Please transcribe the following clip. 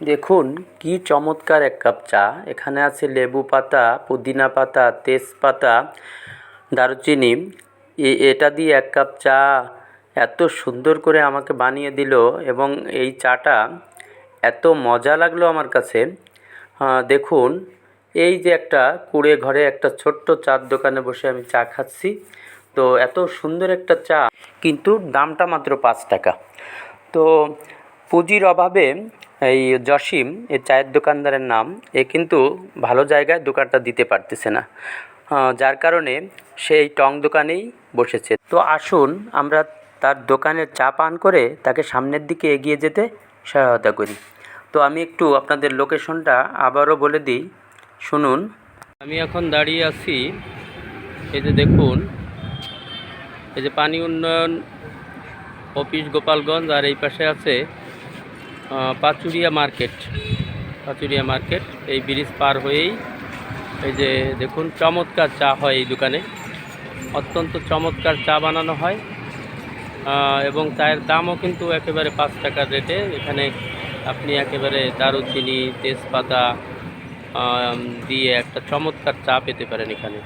দেখুন, কি চমৎকার এক কাপ চা। এখানে আছে লেবু পাতা, পুদিনা পাতা, তেজপাতা, দারুচিনি। এটা দিয়ে এক কাপ চা এত সুন্দর করে আমাকে বানিয়ে দিল এবং এই চাটা এত মজা লাগল আমার কাছে। দেখুন, এই যে একটা কুড়ে ঘরে একটা ছোট্ট চার দোকানে বসে আমি চা খাচ্ছি। তো এত সুন্দর একটা চা, কিন্তু দামটা মাত্র পাঁচ টাকা। তো পুঁজির অভাবে এই জসিম, এই চায়ের দোকানদারের নাম, এ কিন্তু ভালো জায়গায় দোকানটা দিতে পারতেছে না। যার কারণে সেই টং দোকানেই বসেছে। তো আসুন, আমরা তার দোকানের চা পান করে তাকে সামনের দিকে এগিয়ে যেতে সহায়তা করি। তো আমি একটু আপনাদের লোকেশনটা আবারও বলে দিই। শুনুন। আমি এখন দাঁড়িয়ে আছি, এই যে দেখুন, এই যে পানি উন্নয়ন অফিস গোপালগঞ্জ, আর এই পাশে আছে পাচুরিয়া মার্কেট। পাচুরিয়া মার্কেট, এই ব্রিজ পার হয়েই এই যে দেখুন, চমৎকার চা হয় এই দোকানে। অত্যন্ত চমৎকার চা বানানো হয়। এবং চায়ের দামও কিন্তু একেবারে পাঁচ টাকার রেটে। এখানে আপনি একেবারে দারুচিনি, তেজপাতা দিয়ে একটা চমৎকার চা পেতে পারেন এখানে।